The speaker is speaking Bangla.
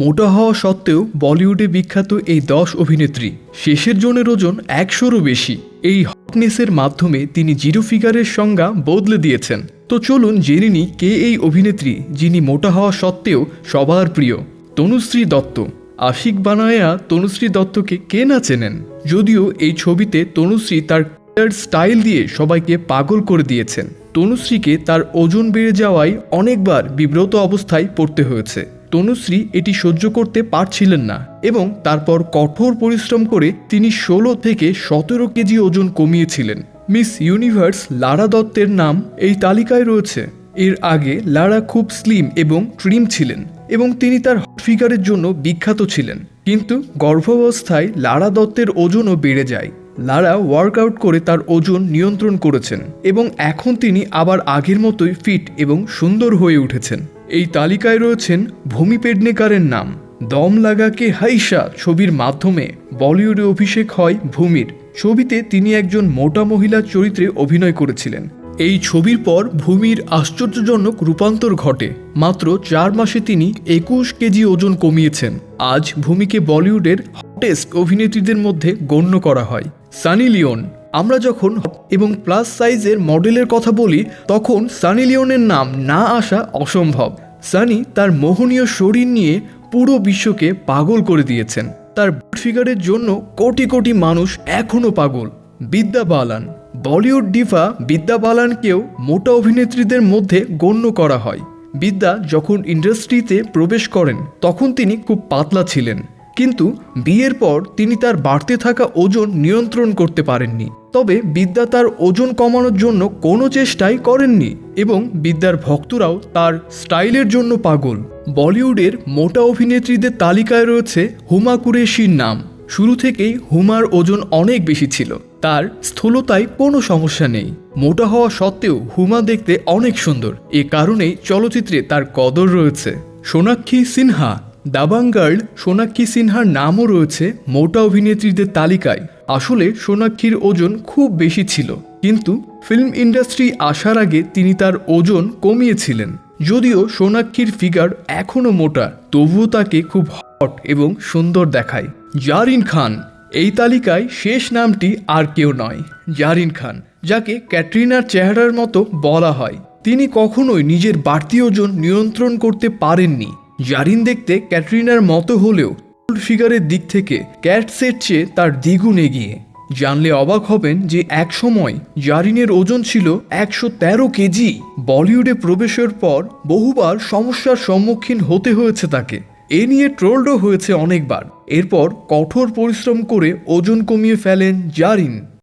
মোটা হওয়া সত্ত্বেও বলিউডে বিখ্যাত এই দশ অভিনেত্রী শেষের জনের ওজন একশোরও বেশি। এই হটনেসের মাধ্যমে তিনি জিরো ফিগারের সংজ্ঞা বদলে দিয়েছেন। তো চলুন জেনে নিই কে এই অভিনেত্রী যিনি মোটা হওয়া সত্ত্বেও সবার প্রিয়, তনুশ্রী দত্ত। আশিক বানায়া তনুশ্রী দত্তকে কে না চেনেন? যদিও এই ছবিতে তনুশ্রী তার তার স্টাইল দিয়ে সবাইকে পাগল করে দিয়েছেন। তনুশ্রীকে তার ওজন বেড়ে যাওয়ায় অনেকবার বিব্রত অবস্থায় পড়তে হয়েছে। তনুশ্রী এটি সহ্য করতে পারছিলেন না এবং তারপর কঠোর পরিশ্রম করে তিনি ষোলো থেকে সতেরো কেজি ওজন কমিয়েছিলেন। মিস ইউনিভার্স লারা দত্তের নাম এই তালিকায় রয়েছে। এর আগে লারা খুব স্লিম এবং ট্রিম ছিলেন এবং তিনি তার ফিগারের জন্য বিখ্যাত ছিলেন। কিন্তু গর্ভাবস্থায় লারা দত্তের ওজনও বেড়ে যায়। লারা ওয়ার্কআউট করে তার ওজন নিয়ন্ত্রণ করেছেন এবং এখন তিনি আবার আগের মতোই ফিট এবং সুন্দর হয়ে উঠেছেন। এই তালিকায় রয়েছেন ভূমি পেডনেকারের নাম। দম লাগাকে হাইসা ছবির মাধ্যমে বলিউডে অভিষেক হয় ভূমির। ছবিতে তিনি একজন মোটা মহিলার চরিত্রে অভিনয় করেছিলেন। এই ছবির পর ভূমির আশ্চর্যজনক রূপান্তর ঘটে। মাত্র চার মাসে তিনি একুশ কেজি ওজন কমিয়েছেন। আজ ভূমিকে বলিউডের হটেস্ট অভিনেত্রীদের মধ্যে গণ্য করা হয়। সানি লিওন আমরা যখন এবং প্লাস সাইজের মডেলের কথা বলি, তখন সানি লিওনের নাম না আসা অসম্ভব। সানি তার মোহনীয় শরীর নিয়ে পুরো বিশ্বকে পাগল করে দিয়েছেন। তার ফিগারের জন্য কোটি কোটি মানুষ এখনও পাগল। বিদ্যা বালান। বলিউড ডিফা বিদ্যা বালানকেও মোটা অভিনেত্রীদের মধ্যে গণ্য করা হয়। বিদ্যা যখন ইন্ডাস্ট্রিতে প্রবেশ করেন, তখন তিনি খুব পাতলা ছিলেন। কিন্তু বিয়ের পর তিনি তার বাড়তে থাকা ওজন নিয়ন্ত্রণ করতে পারেননি। তবে বিদ্যা তার ওজন কমানোর জন্য কোনো চেষ্টাই করেননি এবং বিদ্যার ভক্তরাও তার স্টাইলের জন্য পাগল। বলিউডের মোটা অভিনেত্রীদের তালিকায় রয়েছে হুমা কুরেশির নাম। শুরু থেকেই হুমার ওজন অনেক বেশি ছিল। তার স্থূলতায় কোনো সমস্যা নেই। মোটা হওয়া সত্ত্বেও হুমা দেখতে অনেক সুন্দর। এ কারণেই চলচ্চিত্রে তার কদর রয়েছে। সোনাক্ষী সিনহা দাবাং গার্ল সোনাক্ষী সিনহার নামও রয়েছে মোটা অভিনেত্রীদের তালিকায়। আসলে সোনাক্ষীর ওজন খুব বেশি ছিল, কিন্তু ফিল্ম ইন্ডাস্ট্রি আসার আগে তিনি তার ওজন কমিয়েছিলেন। যদিও সোনাক্ষীর ফিগার এখনও মোটা, তবুও তাকে খুব হট এবং সুন্দর দেখায়। জারিন খান, এই তালিকায় শেষ নামটি আর কেউ নয়, জারিন খান, যাকে ক্যাটরিনার চেহারার মতো বলা হয়। তিনি কখনোই নিজের বাড়তি ওজন নিয়ন্ত্রণ করতে পারেননি। জারিন দেখতে ক্যাটরিনার মতো হলেও ফিগারের দিক থেকে ক্যাটসের চেয়ে তার দ্বিগুণ এগিয়ে। জানলে অবাক হবেন যে এক সময় জারিনের ওজন ছিল একশো তেরো কেজি। বলিউডে প্রবেশের পর বহুবার সমস্যার সম্মুখীন হতে হয়েছে তাকে। এ নিয়ে ট্রোলডও হয়েছে অনেকবার। এরপর কঠোর পরিশ্রম করে ওজন কমিয়ে ফেলেন জারিন